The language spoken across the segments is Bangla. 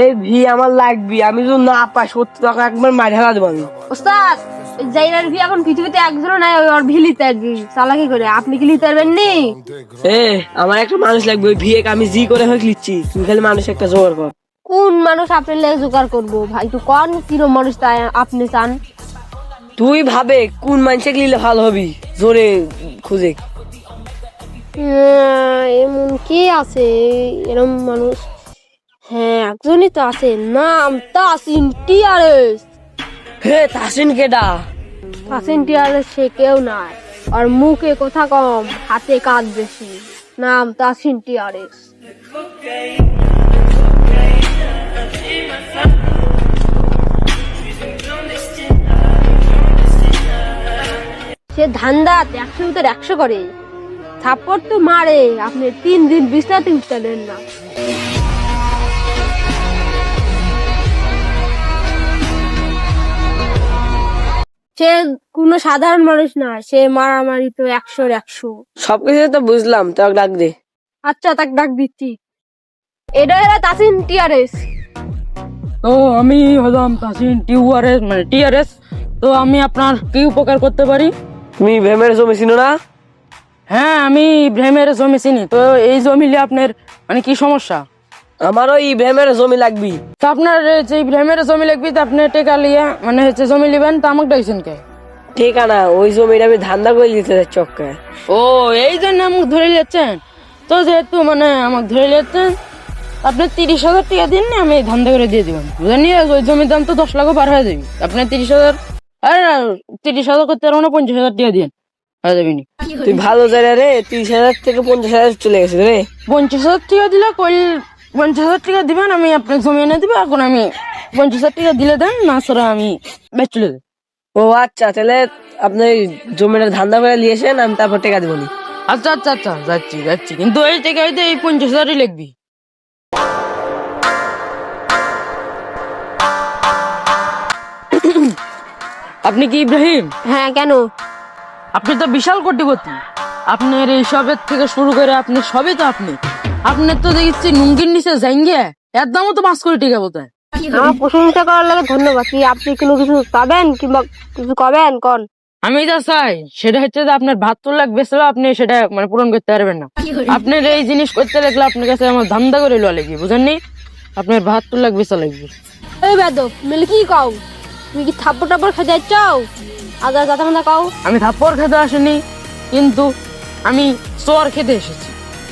এই ভি আমার লাগবি আমি যদি না পাই সত্যি তোকে একবার মারি হেলা দেবো আমি। ওস্তাদ জাইরার ভি এখন পৃথিবীতে একজনও নাই ওই ওর ভি লিতে চালাকি করে। আপনি কি লিতে পারবেন নি? এ আমার একটা মানুষ লাগবে ওই ভিয়ে আমি জি করে তুমি খালি মানুষ একটা জোগাড় কর। কোন মানুষ আপনার লেগে জোগাড় করব? ভাই একটু কোন কিরম মানুষ তাই আপনি চান? তুই ভাবে কোন মানুষকে লিলে ভালো হবি? জোরে খুঁজে। এমন কে আছে? এরম মানুষ। হ্যাঁ একজনই তো আছে। নাম তাসিন টিআরএস হে তাসিন কেডা? তাসিন টিআরএস সে কেউ নাই আর মুখে কথা কম হাতে কাজ বেশি। নাম তাসিন টিআরএস সে ধান্দা একশো ভিতর একশো করে। থাপ্পড় তো মারে আপনি তিন দিন বিছনাতে উঠতেন না। সে কোনো সাধারণ মানুষ না সে মারামারি তো একশোর একশো। সবকিছু তো বুঝলাম তোকে ডাক দে। আচ্ছা তাকে ডাক দিচ্ছি। এটা এরা তাসিন টিআরএস। তো আমি হলাম তাসিন টিউআরএস মানে টিআরএস। তো আমি আপনার কি উপকার করতে পারি? তুমি ভেমের জমি চিনো না? হ্যাঁ আমি ভ্রেমের জমি চিনি। তো এই জমি নিয়ে আপনার মানে কি সমস্যা? আমারও ভেমের জমি লাগবি। তো আপনার যে ভ্রেমের জমি লাগবি তো আপনি টেকা লিয়া মানে হচ্ছে জমি লিবেন তো আমাকে ডাকছেন কে? ঠিকানা ওই জমিটা আমি ধান্দা করে দিতে চক্কে। ও এই জন্য আমাকে ধরে নিচ্ছেন তো যেহেতু মানে আমাকে ধরে নিচ্ছেন আপনি তিরিশ হাজার টাকা দিন না আমি ধান্দা করে দিয়ে দিবেন বুঝলেন ওই জমির দাম তো দশ লাখও পার হয়ে যাবে। আপনি তিরিশ হাজার আরে না, তিরিশ হাজার করতে পারব না পঞ্চাশ হাজার টাকা দিন হয়ে যাবে নি? তুই ভালো জায়গা রে তিরিশ হাজার থেকে পঞ্চাশ হাজার চলে গেছে রে। পঞ্চাশ হাজার টাকা দিলে কই পঞ্চাশ হাজার টাকা দিবেন আমি আপনার জমি এনে দিব এখন আমি পঞ্চাশ হাজার টাকা দিলে দেন না ছাড়া আমি বেচ চলে দেব ও আচ্ছা তাহলে আপনি জমিটা ধান্দা করে নিয়েছেন আমি তারপর টাকা দেবো আচ্ছা আচ্ছা আচ্ছা যাচ্ছি যাচ্ছি। কিন্তু এই টাকা হইতে এই পঞ্চাশ হাজারই লিখবি আপনি কি ইব্রাহিম? হ্যাঁ কেন? আপনি তো বিশাল কোটিপতি। আপনার এই সবের থেকে শুরু করে আপনি সবই তো আপনি। আপনার তো দেখছি নুঙ্গির নিচে জাইঙ্গে এর দামও তো পাঁচ কোটি টাকা বোধ আমার প্রশংসা করার লাগে ধন্যবাদ। কি আপনি কোনো কিছু পাবেন কিংবা কিছু কবেন? কন? আমি যা চাই সেটা হচ্ছে যে আপনার ভাত তোলা বেসলেও আপনি সেটা মানে পূরণ করতে পারবেন না। আপনার এই জিনিস করতে লাগলে আপনার কাছে আমার ধান্দা করে লওয়া লাগবে বুঝেননি আপনার ভাত তোলা বেসা লাগবে। এই বেদব মিলে কি কও? তুমি কি থাপ্পড় টাপ্পড় খেতে চাও আদার কথা কথা কও? আমি থাপ্পড় খেতে আসিনি কিন্তু আমি চোর খেতে এসেছি।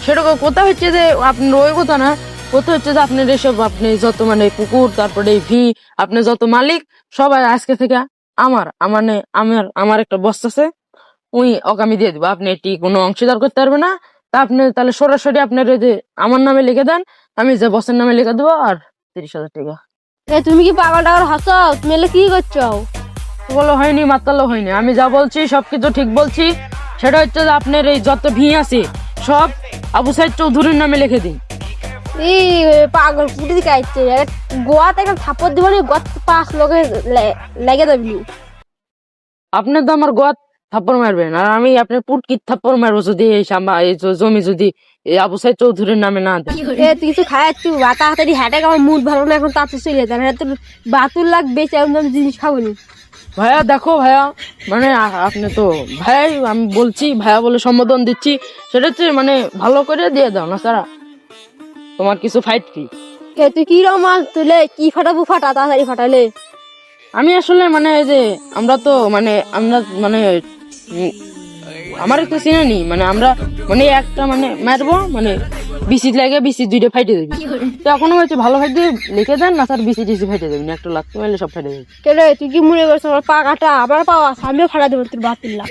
সেটা কোথা হচ্ছে যে আপনার ওই কথা না কোথা হচ্ছে যে আপনার এসব আপনি যত মানে কুকুর তারপরে এই ভি আপনি যত মালিক সবাই আজকে থেকে আমার আমার আমার আমার একটা বস্তা আছে ওই ওকে আমি দিয়ে দিব। আপনি এটি কোনো অংশীদার করতে পারবে না। তা আপনি তাহলে সরাসরি আপনার যে আমার নামে লিখে দেন আমি যে বসের নামে লিখে দেবো আর তিরিশ হাজার টাকা। এ তুমি কি পাগল টাগল হাসাও তুমি এলে কি করছ? বলো হয়নি মাতালো হয়নি। আমি যা বলছি সবকিছু ঠিক বলছি। সেটা হচ্ছে যে আপনার এই যত ভি আছে সব আবু সাইদ চৌধুরীর নামে লিখে দিন এই পাগল দিকে আইছে। গোয়াতে একটা থাপ্পড় দিব নি গোয়াত পাঁচ লোকে লেগে যাবি আপনার তো আমার গোয়াত থাপ্পড় মারবেন আর আমি আপনার পুটকির থাপ্পড় মারবো যদি এই জমি যদি আবু সাইদ চৌধুরীর নামে না দেয়। এ তুই কিছু বাতা হাতারি হ্যাটে আমার মুড ভালো না এখন তাতে চলে যেতাম হ্যাঁ তোর বাতুর লাগ তো জিনিস খাব ভাইয়া দেখো ভাইয়া মানে আপনি তো ভাই আমি বলছি ভাইয়া বলে সম্বোধন দিচ্ছি সেটা হচ্ছে মানে ভালো করে দিয়ে দাও না সারা। তোমার কিছু ফাইট কি? তুই কি রকম মাল তুলে কি ফাটাবো ফাটা তাড়াতাড়ি ফাটালে। আমি আসলে মানে এই যে আমরা তো মানে আমরা মানে আমার একটু চিনে নি মানে আমরা মানে একটা মানে মারবো মানে বিসি লাগে বিসি দুইটা ফাইটে দেবি। তো এখনও হচ্ছে ভালো ফাইটে লিখে দেন না স্যার বিসি টিসি ফাইটে দেবেন একটা লাগতে মারলে সব ফাইটে দেবে কেন তুই কি মনে করছ আমার পা কাটা আবার পা আছে, আমিও ফাটা দেবো তোর বাতিল লাগ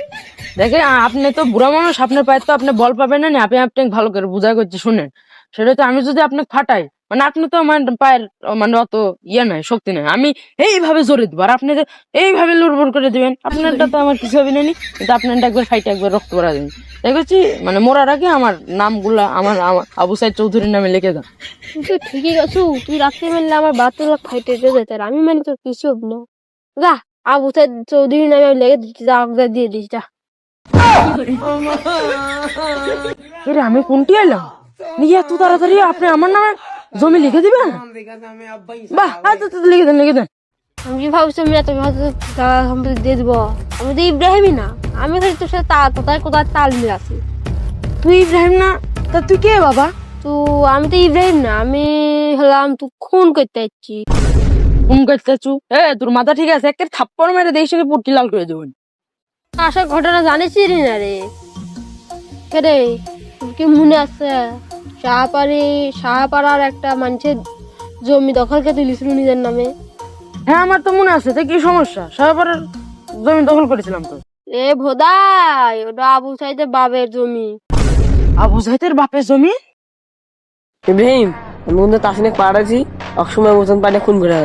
দেখে আপনি তো বুড়া মানুষ আপনার পায়ে তো আপনি বল পাবেন না নি, আপনি আপনি ভালো করে বুঝা করছে শুনেন। সেটা তো আমি যদি আপনাকে ফাটাই মানে আপনি তো আমার পায়ের মানে অত ইয়ে নাই শক্তি নাই। আমি এইভাবে জোরে দিব। আর আপনি এইভাবে লুড়বুড় করে দিবেন আপনারটা তো আমার কিছু হবে না কিন্তু আপনারটা একবার ফাইটে একবার রক্ত ভরা দেবেন দেখেছি মানে মরার আগে আমার নামগুলা আমার আবু সাইদ চৌধুরীর নামে লিখে দাও। তুই ঠিকই গেছু তুই রাত্রে মেললে আমার বাতুর লাগ ফাইটে যেতে আমি মানে তোর কিছু হব না। যা আবু সাইদ চৌধুরী নামে আমি লেগে দিচ্ছি যা দিয়ে দিস যা। আমি কোনটি এলাম নিয়ে এত তাড়াতাড়ি আপনি আমার নামে জমি লিখে দিবেন বাহ আচ্ছা আচ্ছা, লিখে দেন লিখে দেন আমি কি ভাবছি আমি এত ভাবছি সম্পত্তি দিয়ে দিব। আমি তো ইব্রাহিমই না আমি খালি তোর সাথে তা কোথায় কোথায় তাল মিল আছি? তুই ইব্রাহিম না তা তুই কে বাবা? তো আমি তো ইব্রাহিম না আমি হলাম তুই খুন করতে যাচ্ছি। ঘুম করতে চু এ তোর মাথা ঠিক আছে একটা থাপ্পড় মেরে দেখি সঙ্গে পুট্টি লাল করে দেবেন আসার ঘটনা জানিস না রে? কে রে? কি মনে আছে? শাহপাড়ি শাহপাড়ার একটা মানুষের জমি দখল খেতে লিছিল নিজের নামে। হ্যাঁ আমার তো মনে আছে। তা কি সমস্যা? সারাপাড়ার জমি দখল করেছিলাম তো। এ ভোদাই ওটা আবু সাইদের বাবের জমি। আবু সাইদের বাপের জমি? ইব্রাহিম আমি কিন্তু তাসিনে পাড়াছি অসময় মতন পাড়ে খুন করে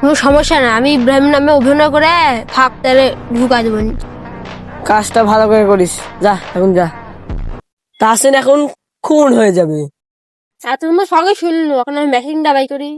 কোনো সমস্যা না আমি ইব্রাহিম নামে অভিনয় করে ফাঁক তারে দেবো। কাজটা ভালো করে করিস। যা এখন যা। তাসিন এখন খুন হয়ে যাবে। তা তুমি সঙ্গে শুনলো এখন আমি মেশিন বাই করি।